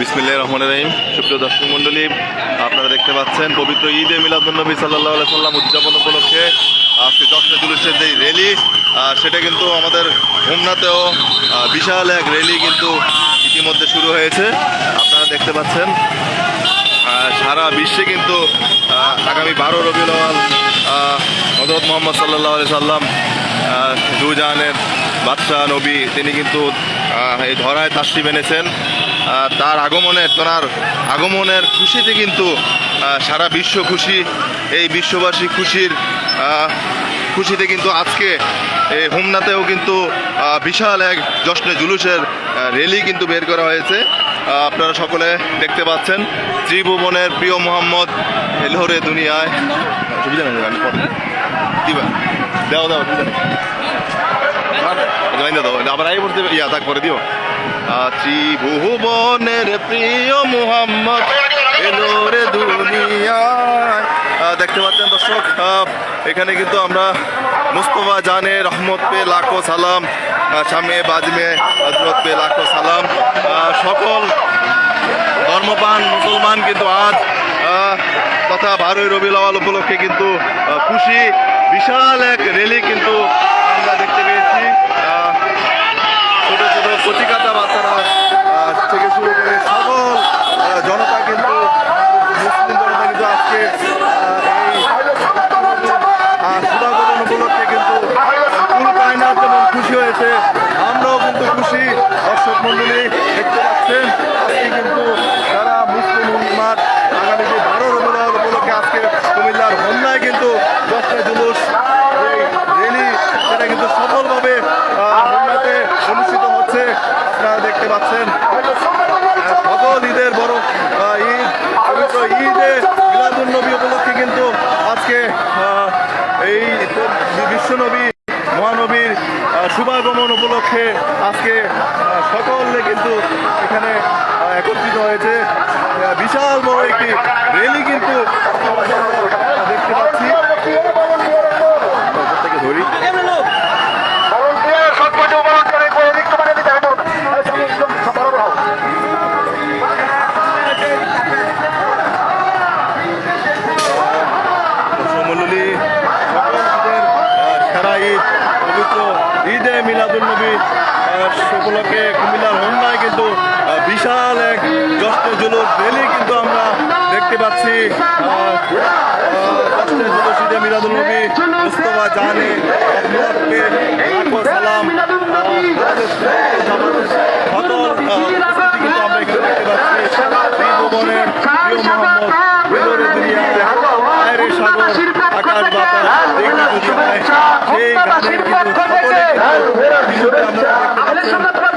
বিসমিল্লাহ রহমান রহিম। সুপ্রিয় দর্শক মণ্ডলী, আপনারা দেখতে পাচ্ছেন পবিত্র ঈদে মিলাদুলনবী সাল্লাহ সাল্লাম উদযাপন উপলক্ষে দশটা জুলুসের যে র্যালি সেটা কিন্তু আমাদের হোমনাতেও বিশাল এক র্যালি কিন্তু ইতিমধ্যে শুরু হয়েছে। আপনারা দেখতে পাচ্ছেন সারা বিশ্বে কিন্তু আগামী বারো রবিউল আওয়াল হজরত মোহাম্মদ সাল্লাহ সাল্লাম দুজাহানের বাদশাহ নবী, তিনি কিন্তু এই ধরায় তাশ্রী এনেছেন। তার আগমনে তোনার আগমনের খুশিতে কিন্তু সারা বিশ্ব খুশি। এই বিশ্ববাসী খুশির খুশিতে কিন্তু আজকে এই হোমনাতেও কিন্তু বিশাল এক জশ্নে জুলুসের র্যালি কিন্তু বের করা হয়েছে। আপনারা সকলে দেখতে পাচ্ছেন, ত্রিভুবনের প্রিয় মোহাম্মদ এলোরে দুনিয়ায়। সুবিধা নেই দাও দাও দাও আবার আই পড়তে ইয়া তাক করে দিও। আহ, ত্রিভুবনের প্রিয় মোহাম্মদ এলোরে দুনিয়ায়। আহ, দেখতে পাচ্ছেন দর্শক এখানে কিন্তু আমরা মুস্তফা জানে রহমত পে লাখো সালাম শামে বাজমে হজরত পে লাখো সালাম। সকল ধর্মপান মুসলমান কিন্তু আজ তথা বারোই রবিউল আওয়াল উপলক্ষে কিন্তু খুশি বিশাল এক র্যালি কিন্তু আমরা দেখতে পেয়েছি আহ, ছোট ছোট কচিকাতা বাচ্চারা আহ, থেকে শুরু করে সকল আহ, জনতা কিন্তু মুসলিম জনতা কিন্তু আজকে আহ, এই আহ, সুধাগমন উপলক্ষে কিন্তু ফুল কায়নাত যেমন খুশি হয়েছে আমরাও কিন্তু খুশি দর্শক মন্ডলী দেখতে পাচ্ছেন আজকে কিন্তু সারা মুসলিম উম্মার আগামী যে বারো রবিউল উপলক্ষে আজকে কুমিল্লার হোমনায় কিন্তু দশটা জুলুস এই র্যালি সেটা কিন্তু সফলভাবে আহ, হোমনাতে অনুষ্ঠিত হচ্ছে আপনারা দেখতে পাচ্ছেন আহ, সকল ঈদের বড় আহ, ঈদ পবিত্র ঈদে মিলাদুল নবী উপলক্ষে কিন্তু আজকে আহ, এই বিশ্বনবী মহানবীর আহ, শুভাগমন উপলক্ষে মিলাদুল নবী উপলক্ষে কুমিল্লার হন্ডায় কিন্তু বিশাল এক জশ্নে জুলুস র্যালি কিন্তু আমরা দেখতে পাচ্ছি। জশ্নে জুলুস ঈদে মিলাদুল নবী, মুস্তফা জানে রহমতকে লাখো সালাম আহ, আমাদের সকল আহ, উপস্থিতি কিন্তু আমরা এখানে দেখতে পাচ্ছি ত্রিভুবনের প্রিয় মোহাম্মদ বেলোরে দুনিয়ায় দুনিয়ায় সেই গানের কিন্তু সকলে